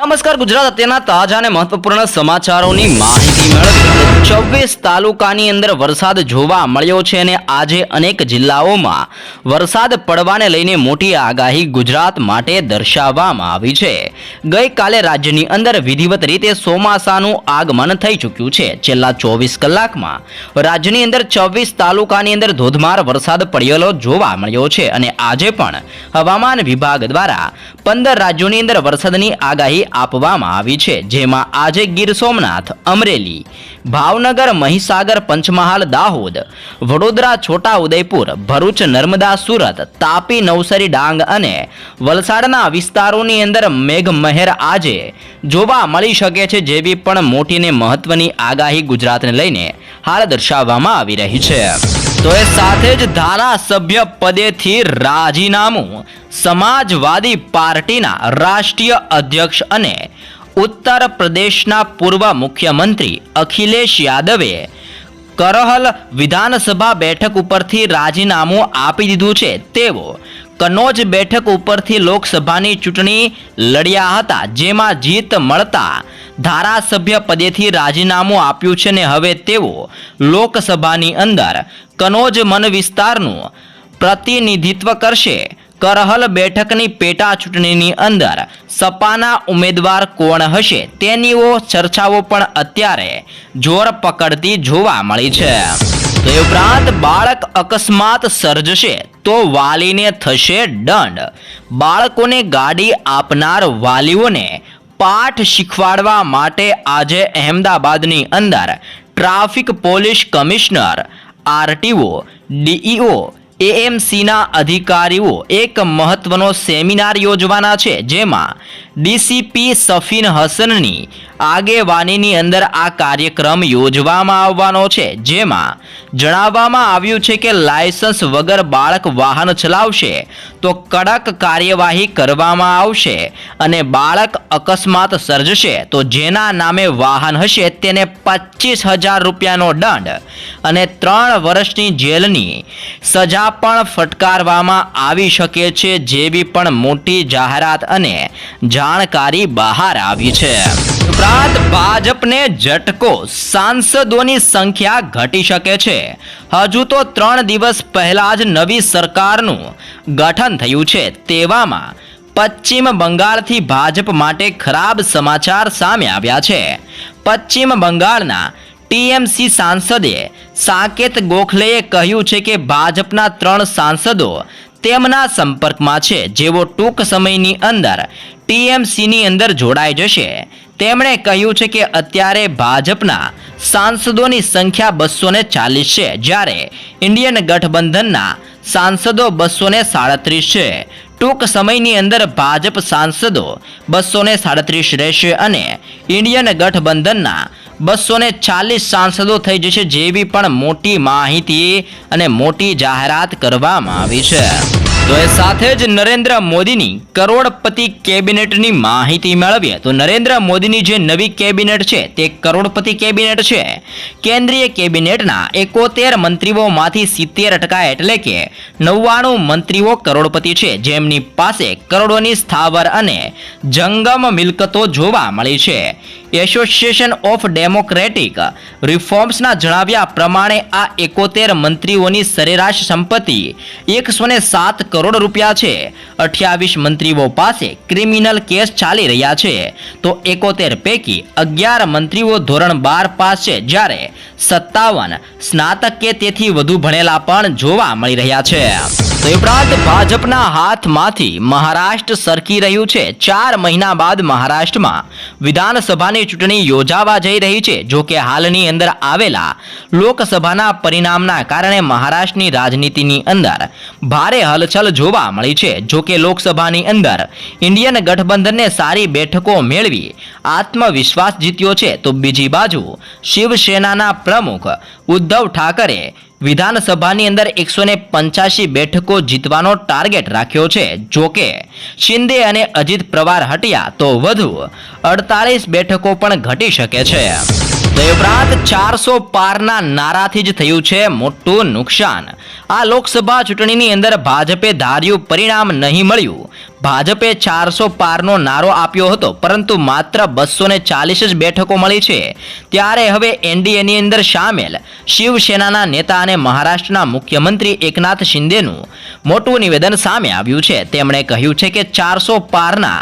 નમસ્કાર, ગુજરાત અત્યારના તાજા અને મહત્વપૂર્ણ સમાચારોની માહિતી મેળવી ચોવીસ તાલુકાની અંદર વરસાદ જોવા મળ્યો છે અને આજે અનેક જિલ્લાઓમાં વરસાદ પડવાને લઈને મોટી આગાહી ગુજરાત માટે દર્શાવવામાં આવી છે. ગઈકાલે રાજ્યની અંદર વિધિવત રીતે ચોમાસાનું આગમન થઈ ચૂક્યું છે. છેલ્લા ચોવીસ કલાકમાં રાજ્યની અંદર છવ્વીસ તાલુકાની અંદર ધોધમાર વરસાદ પડેલો જોવા મળ્યો છે અને આજે પણ હવામાન વિભાગ દ્વારા પંદર રાજ્યોની અંદર વરસાદની આગાહી આપવામાં આવી છે, જેમાં આજે ગીર સોમનાથ, અમરેલી, ભાવનગર, મહીસાગર, પંચમહાલ, દાહોદ, વડોદરા છોટા ઉદયપુર ભરૂચ, નર્મદા, સુરત, તાપી, નવસારી, ડાંગ અને વલસાડના વિસ્તારોની અંદર મેઘમહેર આજે જોવા મળી શકે છે, જેવી પણ મોટીને મહત્વની આગાહી ગુજરાતને લઈને હાલ દર્શાવવામાં આવી રહી છે. તો એ સાથે જ ધારાસભ્ય પદેથી રાજીનામું. સમાજવાદી પાર્ટીના રાષ્ટ્રીય અધ્યક્ષ અને ઉત્તર પ્રદેશના પૂર્વ મુખ્યમંત્રી અખિલેશ યાદવે કરહલ વિધાનસભા બેઠક ઉપરથી રાજીનામું આપી દીધું છે. તેઓ કનોજ બેઠક ઉપરથી લોકસભાની ચૂંટણી લડ્યા હતા, જેમાં જીત મળતા ધારાસભ્ય પદેથી રાજીનામું આપ્યું છે ને હવે તેઓ લોકસભાની અંદર કનોજ મન વિસ્તારનું પ્રતિનિધિત્વ કરશે. કરહલ બેઠકની પેટા ચૂંટણીની અંદર સપાના ઉમેદવાર કોણ હશે તેનીઓ ચર્ચાઓ પણ અત્યારે જોર પકડતી જોવા મળી છે. તે ઉપરાંત બાળક અકસ્માત સર્જશે તો વાલીને થશે દંડ. બાળકોને ગાડી આપનાર વાલીઓને પાઠ શીખવાડવા માટે આજે અહેમદાબાદની અંદર traffic police commissioner, RTO, DEO, એએમસીના અધિકારીઓ એક મહત્વનો સેમિનાર યોજવાના છે, જેમાં ડીસીપી સફીન હસનની આગેવાનીની અંદર આ કાર્યક્રમ યોજવામાં આવવાનો છે, જેમાં જણાવવામાં આવ્યું છે કે લાયસન્સ વગર બાળક વાહન ચલાવશે તો કડક કાર્યવાહી કરવામાં આવશે અને બાળક અકસ્માત સર્જશે તો જેના નામે વાહન હશે તેને પચીસ હજાર રૂપિયાનો દંડ અને ત્રણ વર્ષની જેલની સજા પણ ફટકારવામાં આવી શકે છે, જેવી પણ મોટી જાહેરાત અને જાણકારી બહાર આવી છે. ઉપરાંત ભાજપને ઝટકો, સાંસદોની સંખ્યા ઘટી શકે છે. હજુ તો ત્રણ દિવસ પહેલા જ નવી સરકારનું ગઠન થયું છે. તેવામાં પશ્ચિમ બંગાળથી ભાજપ માટે ખરાબ સમાચાર સામે આવ્યા છે. પશ્ચિમ બંગાળના ટીએમસી સાંસદે સાકેત ગોખલેએ કહ્યું છે કે ભાજપના ત્રણ સાંસદો તેમના સંપર્કમાં છે, જેઓ ટૂંક સમયની અંદર ટીએમસીની અંદર જોડાઈ જશે. તેમણે કહ્યું છે કે અત્યારે ભાજપના સાંસદોની સંખ્યા બસો ચાલીસ છે, જ્યારે ઇન્ડિયન ગઠબંધનના સાંસદો બસો સાડત્રીસ છે. ટૂંક સમયની અંદર ભાજપ સાંસદો બસો સાડત્રીસ રહેશે અને ઇન્ડિયન ગઠબંધનના બસો ને ચાલીસ સાંસદો થઈ જશે જેવી પણ મોટી માહિતી અને મોટી જાહેરાત કરવામાં આવી છે. તો એ સાથે જ નરેન્દ્ર મોદીની કરોડપતિ કેબિનેટની માહિતી મેળવીએ. તો નરેન્દ્ર મોદીની જે નવી કેબિનેટ છે, તે કરોડપતિ કેબિનેટ છે. કેન્દ્રીય કેબિનેટના એકોતેર મંત્રીઓમાંથી સિત્તેર ટકા એટલે કે નવ્વાણું મંત્રીઓ કરોડપતિ છે. જેમની પાસે કરોડોની સ્થાવર અને જંગમ મિલકતો જોવા મળી છે. એસોસિએશન ઓફ ડેમોક્રેટિક રિફોર્મ્સના જણાવ્યા પ્રમાણે આ એકોતેર મંત્રીઓની સરેરાશ સંપત્તિ એકસો સાત કરોડ રૂપિયા છે. અઠ્યાવીસ મંત્રીઓ પાસે ક્રિમિનલ કેસ ચાલી રહ્યા છે. તો એકોતેર પૈકી અગિયાર મંત્રીઓ ધોરણ બાર પાસ છે, જ્યારે સત્તાવન સ્નાતક કે તેથી વધુ ભણેલા પણ જોવા મળી રહ્યા છે. ઉપરાંત ભાજપના હાથમાંથી મહારાષ્ટ્ર સરકી રહ્યું છે. ચાર મહિના બાદ મહારાષ્ટ્રમાં વિધાનસભાની ચૂંટણી યોજાવા જઈ રહી છે. જો કે હાલની અંદર આવેલા લોકસભાના પરિણામના કારણે મહારાષ્ટ્રની રાજનીતિની અંદર ભારે હલચલ જોવા મળી છે. જો કે લોકસભાની અંદર ઇન્ડિયન ગઠબંધનને સારી બેઠકો મેળવી આત્મવિશ્વાસ જીત્યો છે. તો બીજી બાજુ શિવસેનાના પ્રમુખ ઉદ્ધવ ઠાકરે વિધાનસભાની અંદર એકસો ને પંચ્યાસી બેઠકો જીતવાનો ટાર્ગેટ રાખ્યો છે. જો કે શિંદે અને અજીત પ્રવાર હટ્યા તો વધુ અડતાલીસ બેઠકો પણ ઘટી શકે છે. તે ઉપરાંત ચારસો પારના નારાથી જ થયું છે મોટું નુકસાન. આ લોકસભા ચૂંટણીની અંદર ભાજપે ધાર્યું પરિણામ નહીં મળ્યું. ભાજપે ચારસો પારનો નારો આપ્યો હતો, પરંતુ માત્ર બસો ને ચાલીસ જ બેઠકો મળી છે. ત્યારે હવે એનડીએની અંદર સામેલ શિવસેનાના નેતા અને મહારાષ્ટ્રના મુખ્યમંત્રી એકનાથ શિંદેનું મોટું નિવેદન સામે આવ્યું છે. તેમણે કહ્યું છે કે ચારસો પારના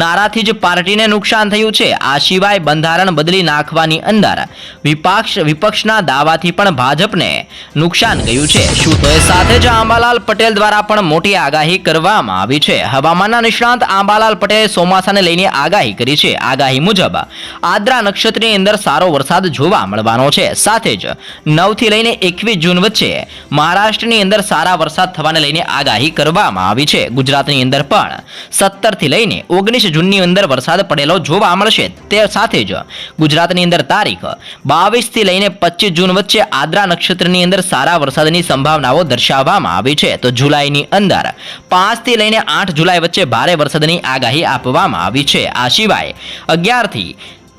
નારાથી જ પાર્ટીને નુકસાન થયું છે. આ સિવાય બંધારણ બદલી નાખવાની અંદર વિપક્ષ, વિપક્ષના દાવાથી પણ ભાજપને નુકસાન ગયું છે. શું તો એ સાથે જ આંબાલાલ પટેલ દ્વારા પણ મોટી આગાહી કરવામાં આવી છે. હવામાનના નિષ્ણાંત આંબાલાલ પટેલે ચોમાસાને લઈને આગાહી કરી છે. આગાહી મુજબ આદ્રા નક્ષત્રની અંદર સારો વરસાદ જોવા મળવાનો છે. સાથે જ નવથી લઈને એકવીસ જૂન વચ્ચે મહારાષ્ટ્રની અંદર સારા વરસાદ થવાને લઈને આગાહી કરવામાં આવી છે. ગુજરાતની અંદર પણ સત્તરથી લઈને ઓગણીસ જૂનની અંદર વરસાદ પડેલો જોવા મળશે. તે સાથે જ ગુજરાતની અંદર તારીખ બાવીસથી લઈને પચીસ જૂન વચ્ચે આદ્રા નક્ષત્રની અંદર સારા વરસાદની સંભાવનાઓ દર્શાવવામાં આવી છે. તો જુલાઈની અંદર પાંચથી લઈને આઠ જુલાઈ વચ્ચે ભારે વરસાદની આગાહી આપવામાં આવી છે. આ સિવાય અગિયારથી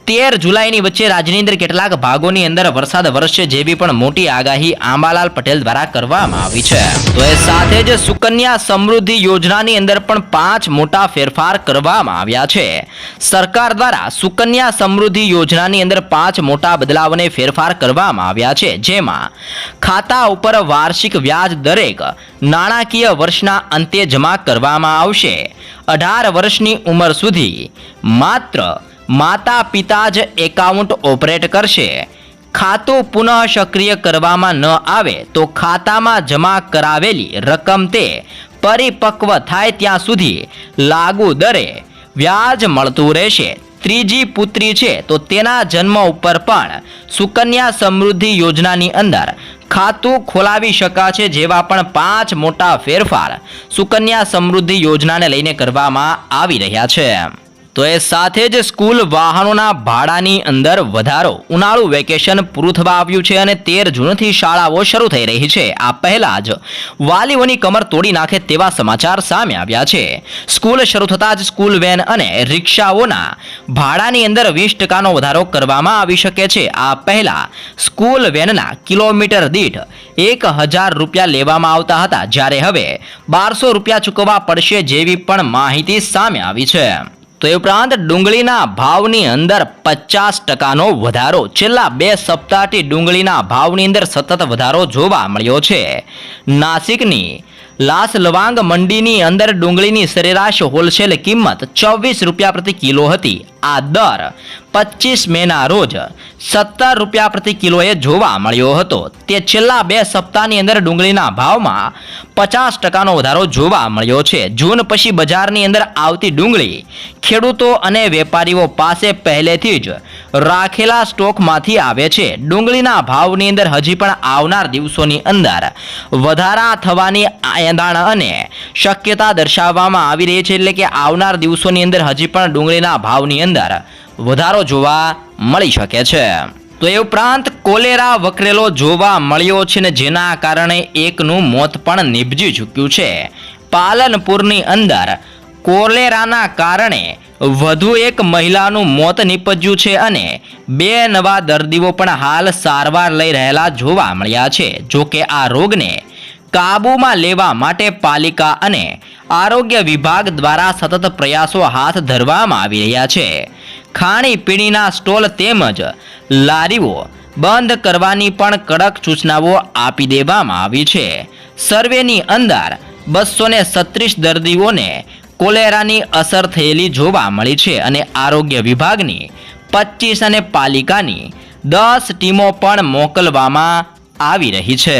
તેર જુલાઈની વચ્ચે રાજ્યની અંદર કેટલાક ભાગોની અંદર વરસાદ વરસશે જેવી પણ મોટી આગાહી આંબાલાલ પટેલ દ્વારા કરવામાં આવી છે. તો એ સાથે જ સુકન્યા સમૃદ્ધિ યોજનાની અંદર પણ પાંચ મોટા ફેરફાર કરવામાં આવ્યા છે. સરકાર દ્વારા સુકન્યા સમૃદ્ધિ યોજનાની અંદર પાંચ મોટા બદલાવને ફેરફાર કરવામાં આવ્યા છે. જેમાં ખાતા ઉપર વાર્ષિક વ્યાજ દરેક નાણાકીય વર્ષના અંતે જમા કરવામાં આવશે. અઢાર વર્ષની ઉંમર સુધી માત્ર માતા પિતા જ એકાઉન્ટ ઓપરેટ કરશે. ખાતું પુનઃ સક્રિય કરવામાં ન આવે તો ખાતામાં જમા કરાવેલી રકમ તે પરિપક્વ થાય ત્યાં સુધી લાગુ દરે. વ્યાજ મળતું રહેશે. ત્રીજી પુત્રી છે તો તેના જન્મ ઉપર પણ સુકન્યા સમૃદ્ધિ યોજનાની અંદર ખાતું ખોલાવી શકાશે જેવા પણ પાંચ મોટા ફેરફાર સુકન્યા સમૃદ્ધિ યોજનાને લઈને કરવામાં આવી રહ્યા છે. તો એ સાથે જ સ્કૂલ વાહનોના ભાડાની અંદર વધારો, ઉનાળુ વેકેશન પૂરું થવા આવ્યું છે અને તેર જૂનથી શાળાઓ શરૂ થઈ રહી છે. આ પહેલા જ વાલીઓની કમર તોડી નાખે તેવા સમાચાર સામે આવ્યા છે. સ્કૂલ શરૂ થતાં જ સ્કૂલ વેન અને રિક્ષાઓના ભાડાની અંદર વીસ ટકાનો વધારો કરવામાં આવી શકે છે. આ પહેલા સ્કૂલ વેનના કિલોમીટર દીઠ એક હજાર રૂપિયા લેવામાં આવતા હતા. જ્યારે હવે બારસો રૂપિયા ચૂકવવા પડશે જેવી પણ માહિતી સામે આવી છે. તો એ ઉપરાંત ડુંગળીના ભાવની અંદર પચાસ ટકાનો વધારો. છેલ્લા બે સપ્તાહથી ડુંગળીના ભાવની અંદર સતત વધારો જોવા મળ્યો છે. નાસિકની લાસ લવાંગ મંડીની અંદર ડુંગળીની સરેરાશ હોલસેલ કિંમત ચોવીસ રૂપિયા પ્રતિ કિલો હતી. આ દર પચીસ મેના રોજ સત્તર રૂપિયા પ્રતિ કિલોએ જોવા મળ્યો હતો. તે છેલ્લા બે સપ્તાહની અંદર ડુંગળીના ભાવમાં પચાસ ટકાનો વધારો જોવા મળ્યો છે. જૂન પછી બજારની અંદર આવતી ડુંગળી, ખેડૂતો અને વેપારીઓ પાસે પહેલેથી જ રાખેલા સ્ટોકમાંથી આવે છે. ડુંગળીના ભાવની અંદર હજી પણ આવનાર દિવસોની અંદર વધારા થવાની એંધાણ અને શક્યતા દર્શાવવામાં આવી રહી છે. એટલે કે આવનાર દિવસોની અંદર હજી પણ ડુંગળીના ભાવની અંદર વધારો જોવા મળી શકે છે. તો એ ઉપરાંત કોલેરા વકરેલો જોવા મળ્યો છે ને જેના કારણે એકનું મોત પણ નીપજી ચૂક્યું છે. પાલનપુરની અંદર કોલેરાના કારણે વધુ એક મહિલાનું મોત નીપજ્યું છે અને બે નવા દર્દીઓ પણ હાલ સારવાર લઈ રહેલા જોવા મળ્યા છે. જો કે આ રોગને કાબૂમાં લેવા માટે પાલિકા અને આરોગ્ય વિભાગ દ્વારા સતત પ્રયાસો હાથ ધરવામાં આવી રહ્યા છે. ખાણીપીણીના સ્ટોલ તેમજ લારીઓ બંધ કરવાની પણ કડક સૂચનાઓ આપી દેવામાં આવી છે. સર્વેની અંદર બસો ને સત્રીસ દર્દીઓને કોલેરાની અસર થયેલી જોવા મળી છે અને આરોગ્ય વિભાગની પચીસ અને પાલિકાની દસ ટીમો પણ મોકલવામાં આવી રહી છે.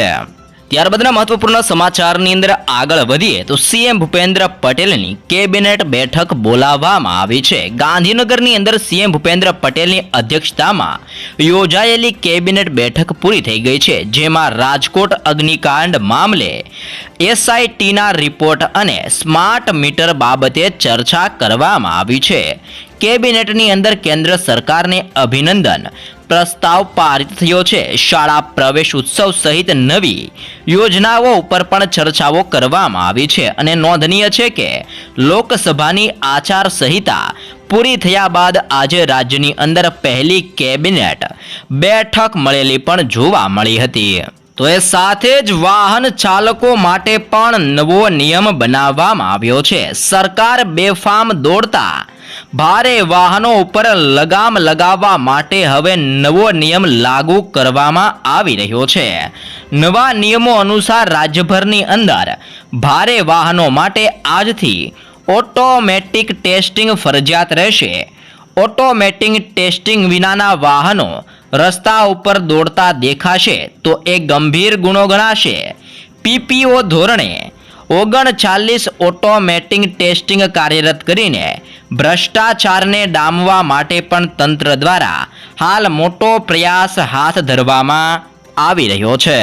ત્યારબાદના મહત્વપૂર્ણ સમાચારની અંદર આગળ વધીએ તો સીએમ ભૂપેન્દ્ર પટેલની કેબિનેટ બેઠક બોલાવવામાં આવી છે. ગાંધીનગરની અંદર સીએમ ભૂપેન્દ્ર પટેલની અધ્યક્ષતામાં યોજાયેલી કેબિનેટ બેઠક પૂરી થઈ ગઈ છે, જેમાં રાજકોટ અગ્નિકાંડ મામલે એસઆઈટીના રિપોર્ટ અને સ્માર્ટ મીટર બાબતે ચર્ચા કરવામાં આવી છે. કેબિનેટની અંદર કેન્દ્ર સરકારને અભિનંદન. પ્રસ્તાવ પારિત થયો છે. શાળા પ્રવેશ ઉત્સવ સહિત નવી યોજનાઓ ઉપર પણ ચર્ચાઓ કરવામાં આવી છે અને નોંધનીય છે કે લોકસભાની આચાર સંહિતા પૂરી થયા બાદ આજે રાજ્યની અંદર પહેલી કેબિનેટ બેઠક મળેલી પણ જોવા મળી હતી. તો એ સાથે જ વાહન ચાલકો માટે પણ નવો નિયમ બનાવવામાં આવ્યો છે. સરકાર બેફામ દોડતા ભારે વાહનો ઉપર લગામ લગાવવા માટે હવે નવો નિયમ લાગુ કરવામાં આવી રહ્યો છે. નવા નિયમો અનુસાર રાજ્યભરની અંદર ભારે વાહનો માટે આજથી ઓટોમેટિક ટેસ્ટિંગ ફરજિયાત રહેશે. ઓટોમેટિક ટેસ્ટિંગ વિનાના વાહનો રસ્તા ઉપર દોડતા દેખાશે તો એ ગંભીર ગુનો ગણાશે. પીપીઓ ધોરણે ઓગણચાલીસ ઓટોમેટિક ટેસ્ટિંગ કાર્યરત કરીને ભ્રષ્ટાચારને ડામવા માટે પણ તંત્ર દ્વારા હાલ મોટો પ્રયાસ હાથ ધરવામાં આવી રહ્યો છે.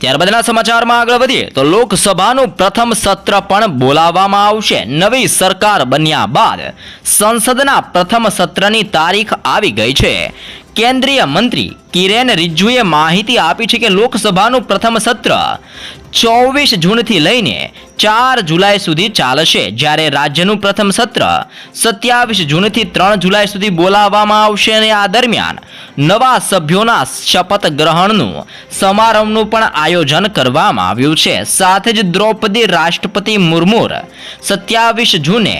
ત્યારબાદના સમાચારમાં આગળ વધીએ તો લોકસભાનું પ્રથમ સત્ર પણ બોલાવવામાં આવશે. નવી સરકાર બન્યા બાદ સંસદના પ્રથમ સત્રની તારીખ આવી ગઈ છે. કેન્દ્રીય મંત્રી કિરેન રિજ્જુએ માહિતી આપી છે કે લોકસભાનું પ્રથમ સત્ર ચોવીસ જૂનથી લઈને ચાર જુલાઈ સુધી ચાલશે. જ્યારે રાજ્યનું પ્રથમ સત્ર સત્યાવીસ જૂનથી ત્રણ જુલાઈ સુધી બોલાવવામાં આવશે અને આ દરમિયાન નવા સભ્યોના શપથ ગ્રહણનું સમારંભનું પણ આયોજન કરવામાં આવ્યું છે. સાથે જ દ્રૌપદી રાષ્ટ્રપતિ મુર્મુર સત્યાવીસ જૂને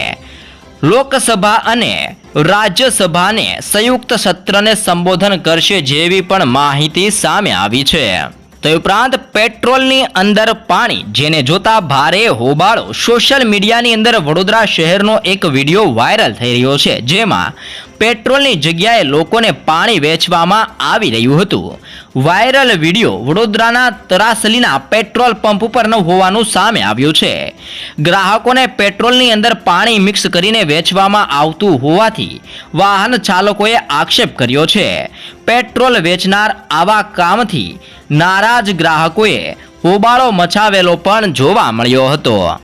લોકસભા અને રાજ્યસભાને સંયુક્ત સત્રને સંબોધન કરશે જેવી પણ માહિતી સામે આવી છે. તે ઉપરાંત પેટ્રોલની અંદર પાણી, જેને જોતા ભારે હોબાળો. સોશિયલ મીડિયાની અંદર વડોદરા શહેરનો એક વીડિયો વાયરલ થઈ રહ્યો છે, જેમાં પેટ્રોલની જગ્યાએ લોકોને પાણી વેચવામાં આવી રહ્યું હતું. વાયરલ વીડિયો વડોદરાના તરાસલીના પેટ્રોલ પંપ ઉપરનો હોવાનું સામે આવ્યું છે. ગ્રાહકોને પેટ્રોલની અંદર પાણી મિક્સ કરીને વેચવામાં આવતું હોવાથી વાહન ચાલકોએ આક્ષેપ કર્યો છે. પેટ્રોલ વેચનાર આવા કામથી નારાજ ગ્રાહકોએ હોબાળો મચાવેલો પણ જોવા મળ્યો હતો.